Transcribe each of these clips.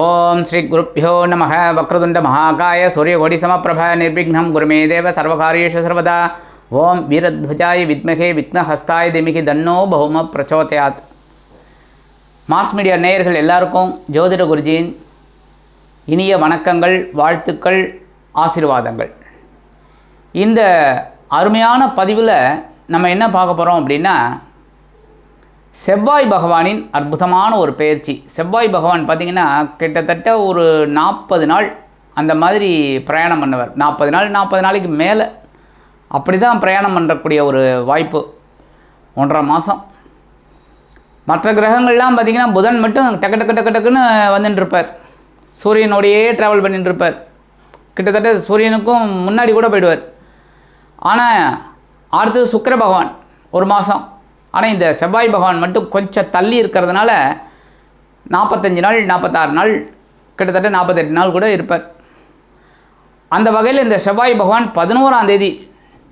ஓம் ஸ்ரீ குருப்பியோ நம வக்ரதுண்ட மகாகாய சூரியகோடி சமப்பிரப நிர்விக்னம் குருமே தேவ சர்வகாரியேஷு சர்வதா. ஓம் வீரத்வஜாய வித்மகே விக்னஹஸ்தாய திமிகி தன்னோ பௌம பிரச்சோதயாத். மாஸ் மீடியா நேயர்கள் எல்லாருக்கும் ஜோதிட குருஜியின் இனிய வணக்கங்கள் வாழ்த்துக்கள் ஆசீர்வாதங்கள். இந்த அருமையான பதிவில் நம்ம என்ன பார்க்க போகிறோம் அப்படின்னா செவ்வாய் பகவானின் அற்புதமான ஒரு பயிற்சி. செவ்வாய் பகவான் பார்த்திங்கன்னா கிட்டத்தட்ட ஒரு நாற்பது நாள் அந்த மாதிரி பிரயாணம் பண்ணவர். நாற்பது நாள் நாற்பது நாளைக்கு மேலே அப்படி தான் பிரயாணம் பண்ணக்கூடிய ஒரு வாய்ப்பு. ஒன்றரை மாதம் மற்ற கிரகங்கள்லாம் பார்த்திங்கன்னா புதன் மட்டும் டக்கு டக்கு டக்கு டக்குன்னு வந்துட்டு இருப்பார் சூரியனோடையே ட்ராவல் பண்ணிட்டு இருப்பார் கிட்டத்தட்ட சூரியனுக்கும் முன்னாடி கூட போயிடுவார். ஆனால் அடுத்தது சுக்கர பகவான் ஒரு மாதம் ஆனால் இந்த செவ்வாய் பகவான் மட்டும் கொஞ்சம் தள்ளி இருக்கிறதுனால நாற்பத்தஞ்சு நாள் நாற்பத்தாறு நாள் கிட்டத்தட்ட நாற்பத்தெட்டு நாள் கூட இருப்பார். அந்த வகையில் இந்த செவ்வாய் பகவான் பதினோராம் தேதி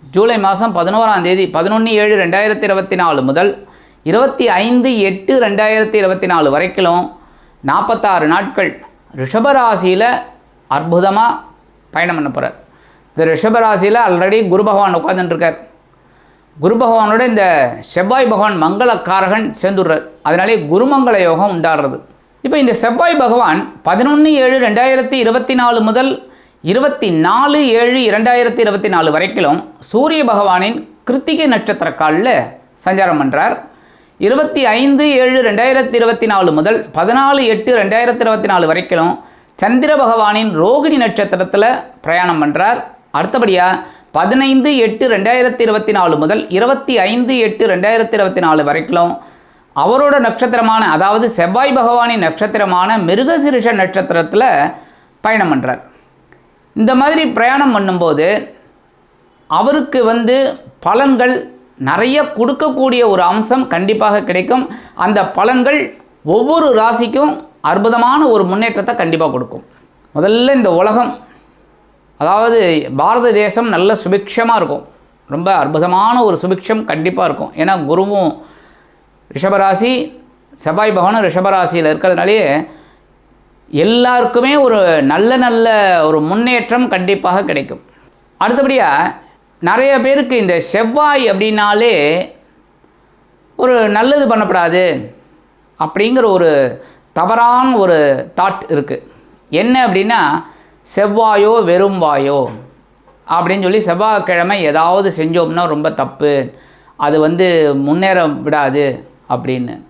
ஜூலை மாதம் பதினோராம் தேதி பதினொன்று ஏழு ரெண்டாயிரத்தி இருபத்தி நாலு முதல் இருபத்தி ஐந்து எட்டு ரெண்டாயிரத்தி இருபத்தி நாலு வரைக்கும் நாற்பத்தாறு நாட்கள் ரிஷபராசியில் அற்புதமாக பயணம் பண்ண போகிறார் இந்த ரிஷபராசியில் ஆல்ரெடி குரு பகவான் உட்காந்துட்டுருக்கார் குரு பகவானோட இந்த செவ்வாய் பகவான் மங்களக்காரகன் சேர்ந்துடுறார். அதனாலே குருமங்கள யோகம் உண்டாடுறது இப்போ இந்த செவ்வாய் பகவான் பதினொன்று ஏழு ரெண்டாயிரத்தி இருபத்தி நாலு முதல் இருபத்தி நாலு ஏழு இரண்டாயிரத்தி இருபத்தி நாலு வரைக்கும் சூரிய பகவானின் கிருத்திகை நட்சத்திர காலில் சஞ்சாரம் பண்ணுறார் இருபத்தி ஐந்து ஏழு ரெண்டாயிரத்தி இருபத்தி நாலு முதல் பதினாலு எட்டு ரெண்டாயிரத்தி இருபத்தி நாலு வரைக்கும் சந்திர பகவானின் ரோகிணி நட்சத்திரத்தில் பிரயாணம் பண்ணுறார் அடுத்தபடியாக பதினைந்து எட்டு ரெண்டாயிரத்தி இருபத்தி நாலு முதல் இருபத்தி ஐந்து எட்டு ரெண்டாயிரத்தி இருபத்தி நாலு வரைக்கும் அவரோட நட்சத்திரமான அதாவது செவ்வாய் பகவானின் நட்சத்திரமான மிருகசிருஷ நட்சத்திரத்தில் பயணம் பண்ணுறார் இந்த மாதிரி பிரயாணம் பண்ணும்போது அவருக்கு வந்து பலன்கள் நிறைய கொடுக்கக்கூடிய ஒரு அம்சம் கண்டிப்பாக கிடைக்கும். அந்த பலன்கள் ஒவ்வொரு ராசிக்கும் அற்புதமான ஒரு முன்னேற்றத்தை கண்டிப்பாக கொடுக்கும். முதல்ல இந்த உலகம் அதாவது பாரத தேசம் நல்ல சுபிக்ஷமாக இருக்கும். ரொம்ப அற்புதமான ஒரு சுபிக்ஷம் கண்டிப்பாக இருக்கும். ஏன்னா குருவும் ரிஷபராசி செவ்வாய் பகவானும் ரிஷபராசியில் இருக்கிறதுனாலேயே எல்லாருக்குமே ஒரு நல்ல நல்ல ஒரு முன்னேற்றம் கண்டிப்பாக கிடைக்கும். அடுத்தபடியாக நிறைய பேருக்கு இந்த செவ்வாய் அப்படின்னாலே ஒரு நல்லது பண்ணப்படாது அப்படிங்கிற ஒரு தவறான ஒரு தாட் இருக்குது என்ன அப்படின்னா செவ்வாயோ வெறும் வாயோ? அப்படின்னு சொல்லி செவ்வாய்க்கிழமை ஏதாவது செஞ்சோம்னா ரொம்ப தப்பு. அது வந்து முன்னேற விடாது அப்படின்னு.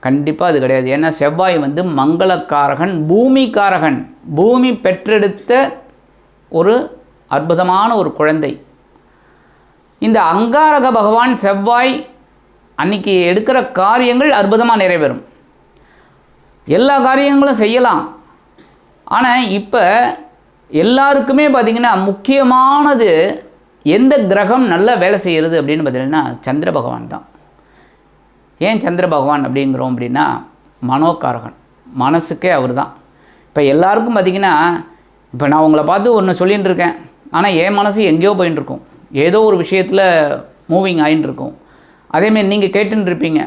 கண்டிப்பாக அது கிடையாது. ஏன்னா செவ்வாய் வந்து மங்களக்காரகன் பூமிக்காரகன். பூமி பெற்றெடுத்த ஒரு அற்புதமான ஒரு குழந்தை. இந்த அங்காரக பகவான் செவ்வாய் அன்னைக்கு எடுக்கிற காரியங்கள் அற்புதமாக நிறைவேறும். எல்லா காரியங்களும் செய்யலாம். ஆனால் இப்போ எல்லாருக்குமே பார்த்திங்கன்னா முக்கியமானது எந்த கிரகம் நல்லா வேலை செய்கிறது அப்படின்னு பார்த்தீங்கன்னா சந்திர பகவான் தான். ஏன் சந்திர பகவான் அப்படிங்கிறோம் அப்படின்னா மனோகாரகன். மனசுக்கே அவர் தான். இப்போ எல்லாருக்கும் பார்த்திங்கன்னா இப்போ நான் உங்களை பார்த்து ஒன்று சொல்லிகிட்டு இருக்கேன். ஆனால் என் மனசு எங்கேயோ போயின்னு இருக்கும் ஏதோ ஒரு விஷயத்தில் மூவிங் ஆகின்னு இருக்கும் அதேமாரி நீங்கள் கேட்டுன்னு இருப்பீங்க.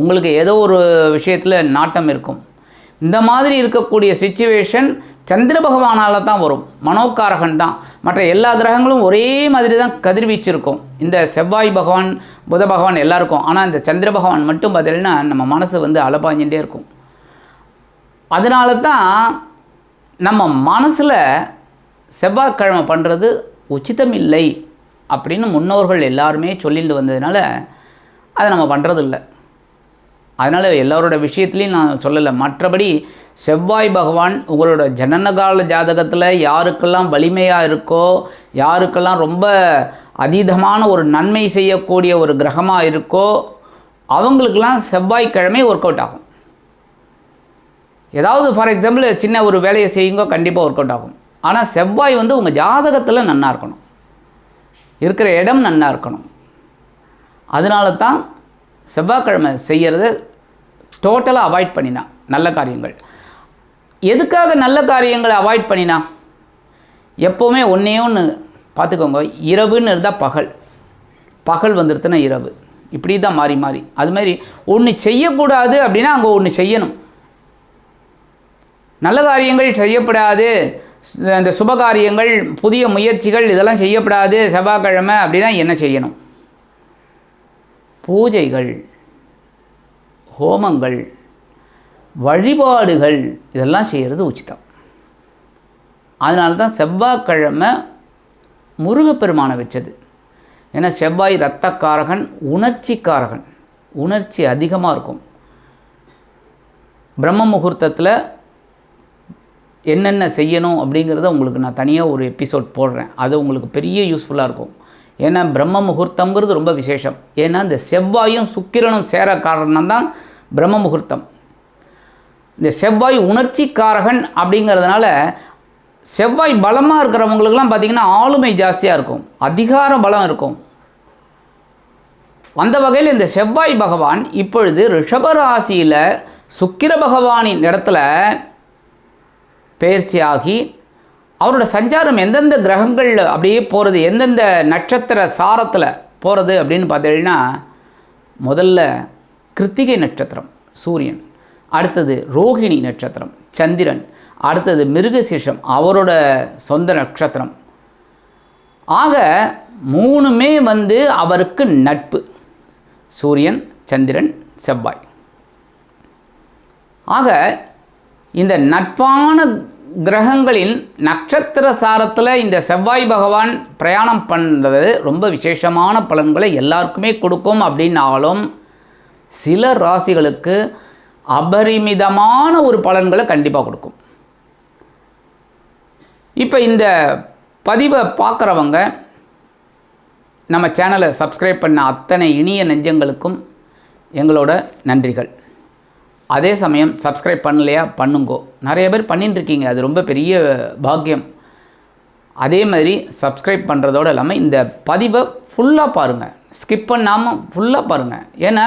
உங்களுக்கு ஏதோ ஒரு விஷயத்தில் நாட்டம் இருக்கும். இந்த மாதிரி இருக்கக்கூடிய சுச்சுவேஷன் சந்திர பகவானால் தான் வரும். மனோகாரகன் தான். மற்ற எல்லா கிரகங்களும் ஒரே மாதிரி தான் கதிர்வீச்சு இருக்கும் இந்த செவ்வாய் பகவான் புத பகவான் எல்லாருக்கும். ஆனால் இந்த சந்திர பகவான் மட்டும் பார்த்தீங்கன்னா நம்ம மனசு வந்து அலப்பாஞ்சிகிட்டே இருக்கும். அதனால தான் நம்ம மனசில் செவ்வாய்க்கிழமை பண்ணுறது உச்சிதம் இல்லை அப்படின்னு முன்னோர்கள் எல்லாருமே சொல்லிட்டு வந்ததுனால அதை நம்ம பண்ணுறதில்ல அதனால் எல்லாரோட விஷயத்துலையும் நான் சொல்லலை. மற்றபடி செவ்வாய் பகவான் உங்களோட ஜனனகால ஜாதகத்தில் யாருக்கெல்லாம் வலிமையாக இருக்கோ யாருக்கெல்லாம் ரொம்ப அதீதமான ஒரு நன்மை செய்யக்கூடிய ஒரு கிரகமாக இருக்கோ அவங்களுக்கெல்லாம் செவ்வாய்க்கிழமை ஒர்க் அவுட் ஆகும். ஏதாவது ஃபார் எக்ஸாம்பிள் சின்ன ஒரு வேலையை செய்யுங்கோ கண்டிப்பாக ஒர்க் அவுட் ஆகும். ஆனால் செவ்வாய் வந்து உங்கள் ஜாதகத்தில் நன்னாக இருக்கணும். இருக்கிற இடம் நன்னாக இருக்கணும். அதனால தான் செவ்வாய்க்கிழமை செய்கிறத டோட்டலாக அவாய்ட் பண்ணினா நல்ல காரியங்கள். எதுக்காக நல்ல காரியங்களை அவாய்ட் பண்ணினா? எப்போவுமே ஒன்றே ஒன்று பார்த்துக்கோங்க இரவுன்னு இருந்தால் பகல். பகல் வந்துடுத்துனா இரவு. இப்படி தான் மாறி மாறி. அது மாதிரி ஒன்று செய்யக்கூடாது அப்படின்னா அங்கே ஒன்று செய்யணும். நல்ல காரியங்கள் செய்யப்படாது. இந்த சுபகாரியங்கள் புதிய முயற்சிகள் இதெல்லாம் செய்யப்படாது. செவ்வாய்க்கிழமை அப்படின்னா என்ன செய்யணும்? பூஜைகள். ஹோமங்கள் வழிபாடுகள் இதெல்லாம் செய்கிறது உச்சிதம். அதனால தான் செவ்வாய்க்கிழமை முருகப்பெருமானை வச்சது. ஏன்னா செவ்வாய் இரத்தக்காரகன் உணர்ச்சிக்காரகன். உணர்ச்சி அதிகமாக இருக்கும். பிரம்ம முகூர்த்தத்தில் என்னென்ன செய்யணும் அப்படிங்கிறத உங்களுக்கு நான் தனியாக ஒரு எபிசோட் போடுறேன். அது உங்களுக்கு பெரிய யூஸ்ஃபுல்லாக இருக்கும். ஏன்னா பிரம்ம முகூர்த்தங்கிறது ரொம்ப விசேஷம். ஏன்னா இந்த செவ்வாயும் சுக்கிரனும் சேர காரணம் தான் பிரம்ம முகூர்த்தம் இந்த செவ்வாய் உணர்ச்சிக்காரகன் அப்படிங்கிறதுனால செவ்வாய் பலமாக இருக்கிறவங்களுக்கெல்லாம் பார்த்திங்கன்னா ஆளுமை ஜாஸ்தியாக இருக்கும். அதிகார பலம் இருக்கும். அந்த வகையில் இந்த செவ்வாய் பகவான் இப்பொழுது ரிஷபராசியில் சுக்கிர பகவானின் இடத்துல பயிற்சியாகி அவரோட சஞ்சாரம் எந்தெந்த கிரகங்களில் அப்படியே போகிறது எந்தெந்த நட்சத்திர சாரத்தில் போகிறது அப்படின்னு பார்த்தீங்கன்னா முதல்ல கிருத்திகை நட்சத்திரம் சூரியன். அடுத்தது ரோஹிணி நட்சத்திரம் சந்திரன். அடுத்தது மிருகசீஷம் அவரோட சொந்த நட்சத்திரம். ஆக மூணுமே வந்து அவருக்கு நட்பு. சூரியன் சந்திரன் செவ்வாய். ஆக இந்த நட்பான கிரகங்களின் நட்சத்திர சாரத்தில் இந்த செவ்வாய் பகவான் பிரயாணம் பண்ணுறது ரொம்ப விசேஷமான பலன்களை எல்லாருக்குமே கொடுக்கும் அப்படின்னாலும் சில ராசிகளுக்கு அபரிமிதமான ஒரு பலன்களை கண்டிப்பாக கொடுக்கும். இப்போ இந்த பதிவை பார்க்குறவங்க நம்ம சேனலை சப்ஸ்கிரைப் பண்ண அத்தனை இனிய நெஞ்சங்களுக்கும் எங்களோட நன்றிகள். அதே சமயம் சப்ஸ்கிரைப் பண்ணலையா பண்ணுங்கோ. நிறைய பேர் பண்ணிட்டுருக்கீங்க அது ரொம்ப பெரிய பாக்கியம். அதே மாதிரி சப்ஸ்கிரைப் பண்ணுறதோடு இல்லாமல் இந்த பதிவை ஃபுல்லாக பாருங்கள் ஸ்கிப் பண்ணாமல் ஃபுல்லாக பாருங்கள் ஏன்னா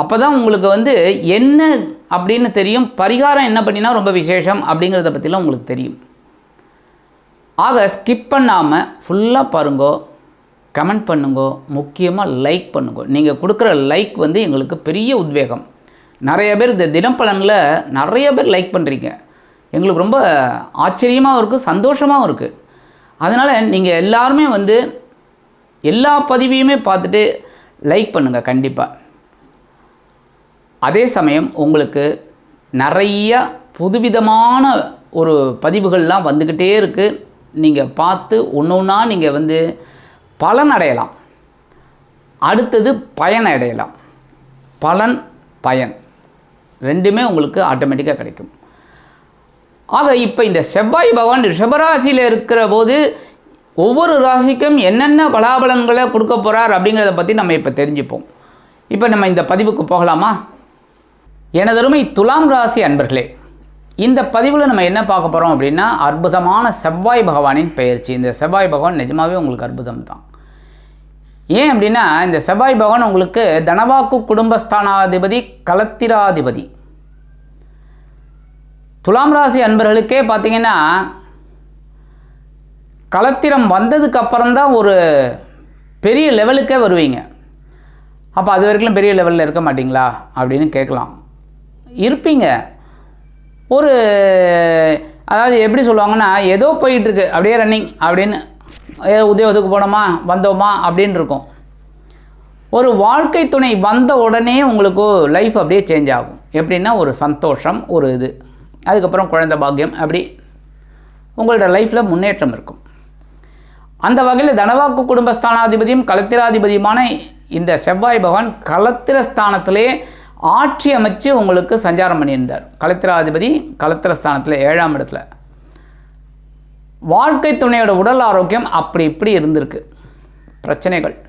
அப்போ தான் உங்களுக்கு வந்து என்ன அப்படின்னு தெரியும் பரிகாரம் என்ன பண்ணினா ரொம்ப விசேஷம் அப்படிங்கிறத பற்றிலாம் உங்களுக்கு தெரியும். ஆக ஸ்கிப் பண்ணாமல் ஃபுல்லாக பாருங்கோ கமெண்ட் பண்ணுங்கோ முக்கியமாக லைக் பண்ணுங்கோ. நீங்கள் கொடுக்குற லைக் வந்து எங்களுக்கு பெரிய உத்வேகம். நிறைய பேர் இந்த தினப்பலனில் நிறைய பேர் லைக் பண்ணுறீங்க எங்களுக்கு ரொம்ப ஆச்சரியமாகவும் இருக்குது சந்தோஷமாகவும் இருக்குது அதனால் நீங்கள் எல்லாருமே வந்து எல்லா பதிவையுமே பார்த்துட்டு லைக் பண்ணுங்கள் கண்டிப்பாக அதே சமயம் உங்களுக்கு நிறைய புதுவிதமான ஒரு பதிவுகள்லாம் வந்துக்கிட்டே இருக்குது நீங்கள் பார்த்து ஒன்று ஒன்றா நீங்கள் வந்து பலன் அடையலாம். அடுத்தது பயன் அடையலாம். பலன் பயன். ரெண்டுமே உங்களுக்கு ஆட்டோமேட்டிக்காக கிடைக்கும். ஆக இப்போ இந்த செவ்வாய் பகவான் ரிஷபராசியில் இருக்கிற போது ஒவ்வொரு ராசிக்கும் என்னென்ன பலாபலன்களை கொடுக்க போகிறார் அப்படிங்கிறத பற்றி நம்ம இப்போ தெரிஞ்சுப்போம். இப்போ நம்ம இந்த பதிவுக்கு போகலாமா? எனதருமை துலாம் ராசி அன்பர்களே இந்த பதிவில் நம்ம என்ன பார்க்க போகிறோம் அப்படின்னா அற்புதமான செவ்வாய் பகவானின் பெயர்ச்சி. இந்த செவ்வாய் பகவான் நிஜமாகவே உங்களுக்கு அற்புதம் தான் ஏன் அப்படின்னா இந்த செவ்வாய் பகவான் உங்களுக்கு தனவாக்கு குடும்பஸ்தானாதிபதி கலத்திராதிபதி. துலாம் ராசி அன்பர்களுக்கே பார்த்தீங்கன்னா கலத்திரம் வந்ததுக்கு அப்புறம்தான் ஒரு பெரிய லெவலுக்கே வருவீங்க. அப்போ அது வரைக்கும் பெரிய லெவலில் இருக்க மாட்டிங்களா? அப்படின்னு கேட்கலாம். இருப்பீங்க. ஒரு அதாவது எப்படி சொல்லுவாங்கன்னா ஏதோ போயிட்டுருக்கு அப்படியே ரன்னிங் அப்படின்னு ஏதோ உதயத்துக்கு போனோமா வந்தோமா அப்படின்னு இருக்கும். ஒரு வாழ்க்கை துணை வந்த உடனே உங்களுக்கு லைஃப் அப்படியே சேஞ்ச் ஆகும். எப்படின்னா ஒரு சந்தோஷம் ஒரு இது. அதுக்கப்புறம் குழந்தை பாக்கியம் அப்படி உங்களோட லைஃப்பில் முன்னேற்றம் இருக்கும். அந்த வகையில் தனவாக்கு குடும்பஸ்தானாதிபதியும் கலத்திராதிபதியுமான இந்த செவ்வாய் பகவான் கலத்திரஸ்தானத்திலே ஆட்சி அமைச்சு உங்களுக்கு சஞ்சாரம் பண்ணியிருந்தார். கலத்திராதிபதி கலத்திரஸ்தானத்தில் ஏழாம் இடத்துல. வாழ்க்கை துணையோட உடல் ஆரோக்கியம் அப்படி இப்படி இருந்திருக்கு. பிரச்சனைகள்.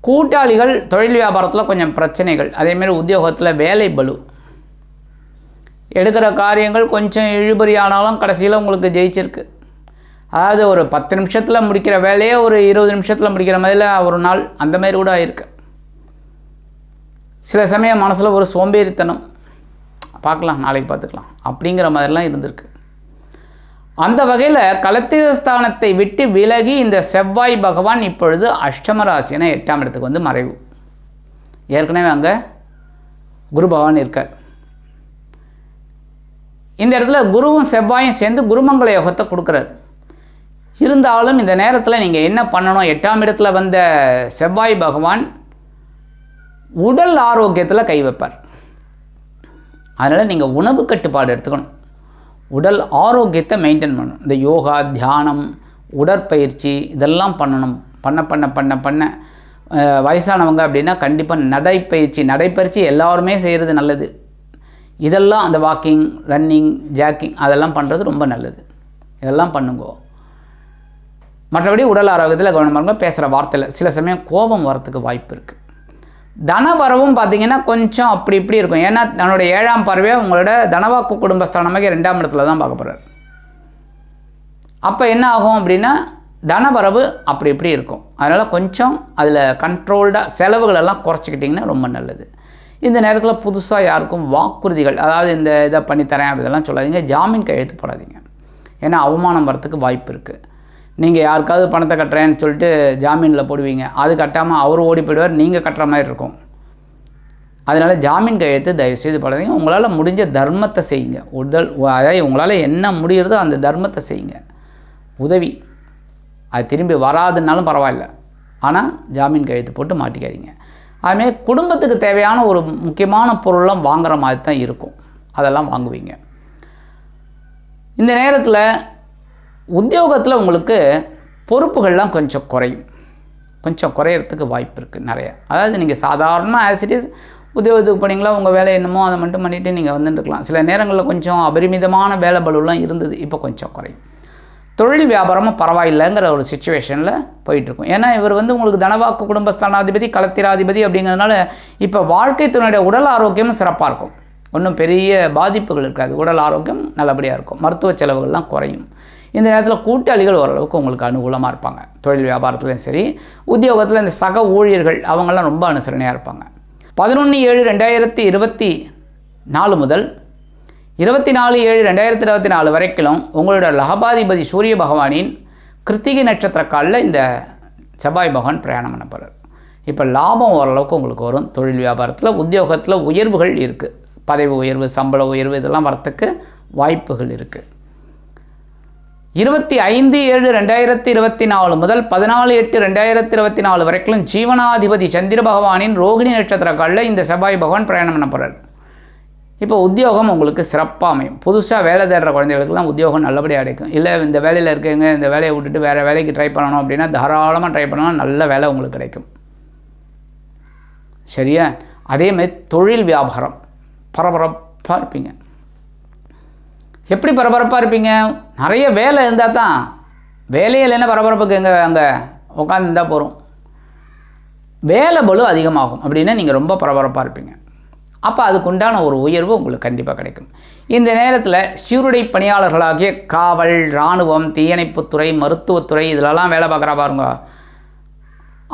கூட்டாளிகள் தொழில் வியாபாரத்தில் கொஞ்சம் பிரச்சனைகள். அதேமாரி உத்தியோகத்தில் வேலை பலு எடுக்கிற காரியங்கள் கொஞ்சம் இழுபறியானாலும் கடைசியில் உங்களுக்கு ஜெயிச்சிருக்கு. அதாவது ஒரு பத்து நிமிஷத்தில் முடிக்கிற வேலையே ஒரு இருபது நிமிஷத்தில் முடிக்கிற மாதிரில ஒரு நாள் அந்த மாதிரி கூட ஆயிருக்கு. சில சமயம் மனசில் ஒரு சோம்பேறித்தனம். பார்க்கலாம் நாளைக்கு பார்த்துக்கலாம். அப்படிங்கிற மாதிரிலாம் இருந்திருக்கு. அந்த வகையில் கலத்திரஸ்தானத்தை விட்டு விலகி இந்த செவ்வாய் பகவான் இப்பொழுது அஷ்டமராசினா எட்டாம் இடத்துக்கு வந்து மறைவு. ஏற்கனவே அங்கே குரு பகவான் இருக்கார். இந்த இடத்துல குருவும் செவ்வாயும் சேர்ந்து குருமங்கள யோகத்தை கொடுக்குறாரு. இருந்தாலும் இந்த நேரத்தில் நீங்கள் என்ன பண்ணணும்? எட்டாம் இடத்துல வந்த செவ்வாய் பகவான் உடல் ஆரோக்கியத்தில் கை வைப்பார். அதனால் நீங்கள் உணவு கட்டுப்பாடு எடுத்துக்கணும். உடல் ஆரோக்கியத்தை மெயின்டைன் பண்ணணும். இந்த யோகா தியானம் உடற்பயிற்சி இதெல்லாம் பண்ணணும். பண்ண பண்ண பண்ண பண்ண. வயசானவங்க அப்படின்னா கண்டிப்பாக நடைப்பயிற்சி நடைப்பயிற்சி எல்லாருமே செய்கிறது நல்லது. இதெல்லாம் அந்த வாக்கிங் ரன்னிங் ஜாக்கிங் அதெல்லாம் பண்ணுறது ரொம்ப நல்லது. இதெல்லாம் பண்ணுங்கோ. மற்றபடி உடல் ஆரோக்கியத்தில் கவனமாக இருங்க. பேசுகிற வார்த்தையில் சில சமயம் கோபம் வரத்துக்கு வாய்ப்பு இருக்குது தன வரவும் பார்த்தீங்கன்னா கொஞ்சம் அப்படி இப்படி இருக்கும். ஏன்னா தன்னுடைய ஏழாம் பார்வையை உங்களோட தனவாக்கு குடும்பஸ்தானமாக ரெண்டாம் இடத்துல தான் பார்க்க போகிறார் அப்போ என்ன ஆகும் அப்படின்னா தனவரவு அப்படி இப்படி இருக்கும். அதனால் கொஞ்சம் அதில் கண்ட்ரோல்டாக செலவுகளெல்லாம் குறைச்சிக்கிட்டிங்கன்னா ரொம்ப நல்லது. இந்த நேரத்தில் புதுசாக யாருக்கும் வாக்குறுதிகள் அதாவது இந்த இதை பண்ணித்தரேன் இதெல்லாம் சொல்லாதீங்க. ஜாமீன் கையெழுத்து போடாதீங்க. ஏன்னா அவமானம் வரத்துக்கு வாய்ப்பு இருக்குது நீங்கள் யாருக்காவது பணத்தை கட்டுறேன்னு சொல்லிட்டு ஜாமீனில் போடுவீங்க. அது கட்டாமல் அவர் ஓடி போயிடுவார் நீங்கள் கட்டுற மாதிரி இருக்கும். அதனால் ஜாமீன் கையெழுத்து தயவுசெய்து போடாதீங்க. உங்களால் முடிஞ்ச தர்மத்தை செய்யுங்க. உடல் அதாவது உங்களால் என்ன முடிகிறதோ அந்த தர்மத்தை செய்யுங்க. உதவி. அது திரும்பி வராதுன்னாலும் பரவாயில்ல. ஆனால் ஜாமீன் கையெழுத்து போட்டு மாட்டிக்காதீங்க. அதுமாரி குடும்பத்துக்கு தேவையான ஒரு முக்கியமான பொருள்லாம் வாங்குற மாதிரி தான் இருக்கும். அதெல்லாம் வாங்குவீங்க. இந்த நேரத்தில் உத்தியோகத்தில் உங்களுக்கு பொறுப்புகள்லாம் கொஞ்சம் குறையும். கொஞ்சம் குறையறதுக்கு வாய்ப்பு இருக்குது நிறையா. அதாவது நீங்கள் சாதாரணமாக ஆஸ் இட் இஸ் உத்தியோகத்துக்கு போனீங்களா உங்கள் வேலை என்னமோ அதை மட்டும் பண்ணிவிட்டு நீங்கள் வந்துட்டுருக்கலாம் சில நேரங்களில் கொஞ்சம் அபரிமிதமான வேலை பலுலாம் இருந்தது இப்போ கொஞ்சம் குறையும். தொழில் வியாபாரமும் பரவாயில்லைங்கிற ஒரு சுச்சுவேஷனில் போயிட்டுருக்கும். ஏன்னா இவர் வந்து உங்களுக்கு தனவாக்கு குடும்பஸ்தானாதிபதி களத்திராதிபதி அப்படிங்கிறதுனால இப்போ வாழ்க்கை துணையுடைய உடல் ஆரோக்கியமும் சிறப்பாக இருக்கும். ஒன்றும் பெரிய பாதிப்புகள் இருக்காது. உடல் ஆரோக்கியம் நல்லபடியாக இருக்கும். மருத்துவ செலவுகள்லாம் குறையும். இந்த நேரத்தில் கூட்டாளிகள் ஓரளவுக்கு உங்களுக்கு அனுகூலமாக இருப்பாங்க. தொழில் வியாபாரத்துலையும் சரி உத்தியோகத்தில் இந்த சக ஊழியர்கள் அவங்கெல்லாம் ரொம்ப அனுசரணையாக இருப்பாங்க. பதினொன்று ஏழு ரெண்டாயிரத்தி இருபத்தி நாலு முதல் இருபத்தி நாலு ஏழு ரெண்டாயிரத்தி இருபத்தி நாலு வரைக்கும் உங்களோட லகபாதிபதி சூரிய பகவானின் கிருத்திகை நட்சத்திர காலில் இந்த செவ்வாய் பகவான் பிரயாணம் பண்ண போகிறார் இப்போ லாபம் ஓரளவுக்கு உங்களுக்கு வரும். தொழில் வியாபாரத்தில் உத்தியோகத்தில் உயர்வுகள் இருக்குது பதவி உயர்வு சம்பள உயர்வு இதெல்லாம் வரத்துக்கு வாய்ப்புகள் இருக்குது இருபத்தி ஐந்து ஏழு ரெண்டாயிரத்தி இருபத்தி நாலு முதல் பதினாலு எட்டு ரெண்டாயிரத்தி இருபத்தி நாலு வரைக்கும் ஜீவனாதிபதி சந்திர பகவானின் ரோகிணி நட்சத்திர காலில் இந்த செவ்வாய் பகவான் பிரயாணம் பண்ண போகிறார் இப்போ உத்தியோகம் உங்களுக்கு சிறப்பாக அமையும். புதுசாக வேலை தேடுற குழந்தைகளுக்குலாம் உத்தியோகம் நல்லபடியாக கிடைக்கும். இல்லை இந்த வேலையில் இருக்கவங்க இந்த வேலையை விட்டுட்டு வேறு வேலைக்கு ட்ரை பண்ணணும் அப்படின்னா தாராளமாக ட்ரை பண்ணணும் நல்ல வேலை உங்களுக்கு கிடைக்கும். சரியா? அதேமாதிரி தொழில் வியாபாரம். பரபரப்பாக இருப்பீங்க. எப்படி பரபரப்பாக இருப்பீங்க? நிறைய வேலை இருந்தால் தான் வேலையில் இல்லைன்னா பரபரப்புக்கு எங்கே அங்கே உட்காந்துருந்தா போகிறோம் வேலை பலு அதிகமாகும் அப்படின்னா நீங்கள் ரொம்ப பரபரப்பாக இருப்பீங்க. அப்போ அதுக்குண்டான ஒரு உயர்வு உங்களுக்கு கண்டிப்பாக கிடைக்கும். இந்த நேரத்தில் சீருடை பணியாளர்களாகிய காவல் இராணுவம் தீயணைப்புத்துறை மருத்துவத்துறை இதிலெல்லாம் வேலை பார்க்குறா பாருங்க.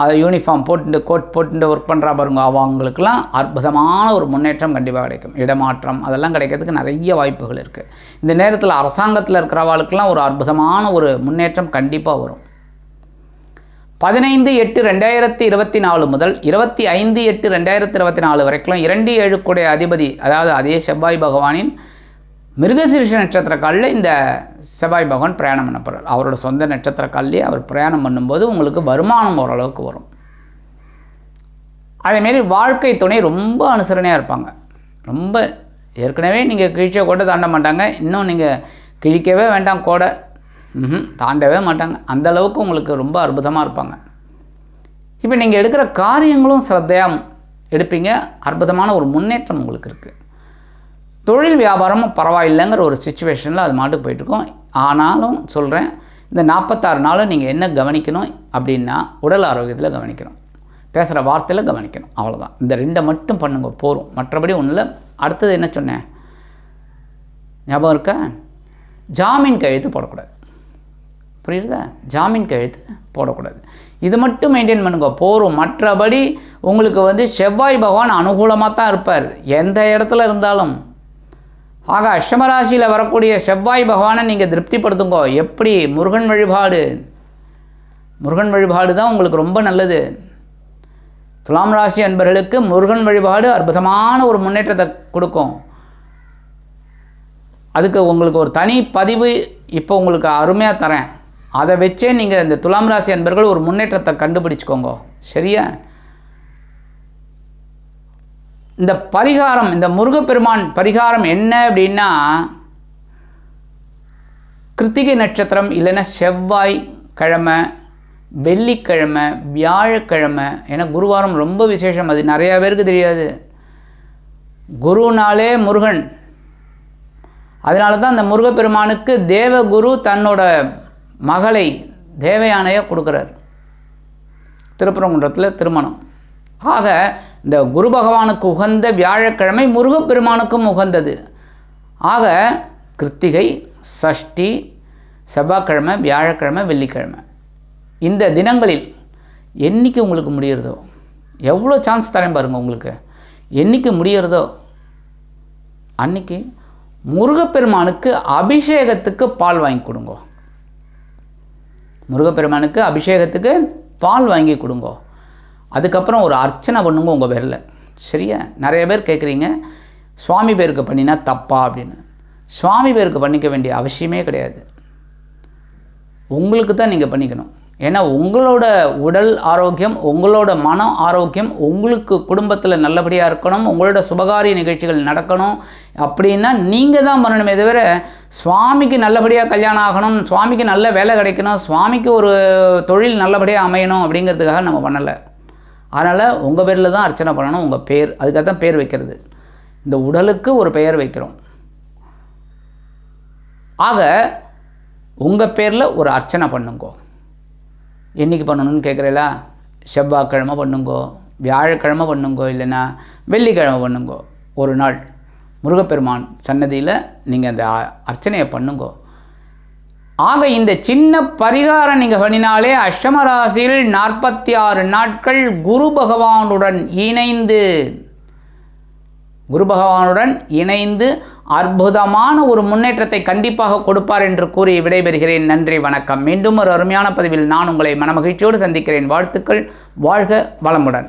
அதை யூனிஃபார்ம் போட்டுட்டு கோட் போட்டுட்டு ஒர்க் பண்ணுறா பாருங்க. அவங்களுக்கெல்லாம் அற்புதமான ஒரு முன்னேற்றம் கண்டிப்பாக கிடைக்கும். இடமாற்றம் அதெல்லாம் கிடைக்கிறதுக்கு நிறைய வாய்ப்புகள் இருக்குது இந்த நேரத்தில் அரசாங்கத்தில் இருக்கிறவாளுக்கெல்லாம் ஒரு அற்புதமான ஒரு முன்னேற்றம் கண்டிப்பாக வரும். பதினைந்து எட்டு ரெண்டாயிரத்தி இருபத்தி நாலு முதல் இருபத்தி ஐந்து எட்டு ரெண்டாயிரத்தி இருபத்தி நாலு வரைக்கும் இரண்டு ஏழுக்குடைய அதிபதி அதாவது அதே செவ்வாய் பகவானின் மிருகசீரிஷ நட்சத்திரக்காலில் இந்த செவ்வாய் பகவான் பிரயாணம் பண்ண போகிறார் அவரோட சொந்த நட்சத்திரக்காலிலே அவர் பிரயாணம் பண்ணும்போது உங்களுக்கு வருமானம் ஓரளவுக்கு வரும். அதேமாரி வாழ்க்கை துணை ரொம்ப அனுசரணையாக இருப்பாங்க. ரொம்ப ஏற்கனவே நீங்கள் கிழிச்ச கூட தாண்ட மாட்டாங்க. இன்னும் நீங்கள் கிழிக்கவே வேண்டாம் கூட. ம்ஹும். தாண்டவே மாட்டாங்க. அந்த அளவுக்கு உங்களுக்கு ரொம்ப அற்புதமாக இருப்பாங்க. இப்போ நீங்கள் எடுக்கிற காரியங்களும் சிரத்தையாக எடுப்பீங்க. அற்புதமான ஒரு முன்னேற்றம் உங்களுக்கு இருக்குது தொழில் வியாபாரமும் பரவாயில்லைங்கிற ஒரு சுச்சுவேஷனில் அது மாட்டுக்கு போயிட்டுருக்கோம். ஆனாலும் சொல்கிறேன் இந்த நாற்பத்தாறு நாளும் நீங்கள் என்ன கவனிக்கணும் அப்படின்னா உடல் ஆரோக்கியத்தில் கவனிக்கணும். பேசுகிற வார்த்தையில் கவனிக்கணும் அவ்வளோதான் இந்த ரெண்டை மட்டும் பண்ணுங்க போகும் மற்றபடி ஒன்றும் இல்லை. அடுத்தது என்ன சொன்னேன்? ஞாபகம் இருக்கா? ஜாமீன் கையெழுத்து போடக்கூடாது. புரியுறதா ஜாமீன் கையெழுத்து போடக்கூடாது. இது மட்டும் மெயின்டைன் பண்ணுங்க போகும் மற்றபடி உங்களுக்கு வந்து செவ்வாய் பகவான் அனுகூலமாக தான் இருப்பார். எந்த இடத்துல இருந்தாலும். ஆக அஷ்டமராசியில் வரக்கூடிய செவ்வாய் பகவானை நீங்கள் திருப்திப்படுத்துங்கோ. எப்படி? முருகன் வழிபாடு. முருகன் வழிபாடு தான் உங்களுக்கு ரொம்ப நல்லது. துலாம் ராசி அன்பர்களுக்கு முருகன் வழிபாடு அற்புதமான ஒரு முன்னேற்றத்தை கொடுக்கும். அதுக்கு உங்களுக்கு ஒரு தனி பதிவு இப்போ உங்களுக்கு அருமையாக தரேன். அதை வச்சே நீங்கள் இந்த துலாம் ராசி அன்பர்கள் ஒரு முன்னேற்றத்தை கண்டுபிடிச்சிக்கோங்க. சரியா? இந்த பரிகாரம் இந்த முருகப்பெருமான் பரிகாரம் என்ன அப்படின்னா கிருத்திகை நட்சத்திரம் இல்லைன்னா செவ்வாய் கிழமை வெள்ளிக்கிழமை வியாழக்கிழமை ஏன்னா குருவாரம் ரொம்ப விசேஷம். அது நிறையா பேருக்கு தெரியாது. குருனாலே முருகன். அதனால தான் அந்த முருகப்பெருமானுக்கு தேவகுரு தன்னோட மகளை தேவயானையை கொடுக்குறார். திருப்பரங்குன்றத்தில் திருமணம். ஆக இந்த குரு பகவானுக்கு உகந்த வியாழக்கிழமை முருகப்பெருமானுக்கும் உகந்தது. ஆக கிருத்திகை சஷ்டி செவ்வாய்க்கிழமை வியாழக்கிழமை வெள்ளிக்கிழமை. இந்த தினங்களில் என்னைக்கு உங்களுக்கு முடியிறதோ எவ்வளோ சான்ஸ் தரேன் பாருங்கள் உங்களுக்கு. என்னைக்கு முடியிறதோ அன்னைக்கு முருகப்பெருமானுக்கு அபிஷேகத்துக்கு பால் வாங்கி கொடுங்கோ. முருகப்பெருமானுக்கு அபிஷேகத்துக்கு பால் வாங்கி கொடுங்கோ. அதுக்கப்புறம் ஒரு அர்ச்சனை பண்ணுங்க உங்கள் பேரில். சரியா? நிறைய பேர் கேட்குறீங்க சுவாமி பேருக்கு பண்ணினா தப்பா? அப்படின்னு. சுவாமி பேருக்கு பண்ணிக்க வேண்டிய அவசியமே கிடையாது. உங்களுக்கு தான் நீங்கள் பண்ணிக்கணும். ஏன்னா உங்களோட உடல் ஆரோக்கியம் உங்களோட மன ஆரோக்கியம் உங்களுக்கு குடும்பத்தில் நல்லபடியாக இருக்கணும் உங்களோட சுபகாரிய நிகழ்ச்சிகள் நடக்கணும் அப்படின்னா நீங்கள் தான் பண்ணணுமே தவிர சுவாமிக்கு நல்லபடியாக கல்யாணம் ஆகணும் சுவாமிக்கு நல்ல வேலை கிடைக்கணும் சுவாமிக்கு ஒரு தொழில் நல்லபடியாக அமையணும் அப்படிங்கிறதுக்காக நம்ம பண்ணலை. அதனால் உங்கள் பேரில் தான் அர்ச்சனை பண்ணணும் உங்கள் பேர் அதுக்காக தான் பேர் வைக்கிறது. இந்த உடலுக்கு ஒரு பெயர் வைக்கிறோம். ஆக உங்கள் பேரில் ஒரு அர்ச்சனை பண்ணுங்கோ. என்னைக்கு பண்ணணும்னு கேட்குறீங்களா செவ்வாய்க்கிழமை பண்ணுங்கோ வியாழக்கிழமை பண்ணுங்கோ இல்லைன்னா வெள்ளிக்கிழமை பண்ணுங்கோ ஒரு நாள். முருகப்பெருமான் சன்னதியில் நீங்கள் அந்த அர்ச்சனையை பண்ணுங்கோ. ஆக இந்த சின்ன பரிகாரம் நீங்கள் பண்ணினாலே அஷ்டமராசியில் நாற்பத்தி ஆறு நாட்கள் குரு பகவானுடன் இணைந்து குரு பகவானுடன் இணைந்து அற்புதமான ஒரு முன்னேற்றத்தை கண்டிப்பாக கொடுப்பார் என்று கூறி விடைபெறுகிறேன். நன்றி வணக்கம். மீண்டும் ஒரு அருமையான பதிவில் நான் உங்களை மனமகிழ்ச்சியோடு சந்திக்கிறேன். வாழ்த்துக்கள் வாழ்க வளமுடன்.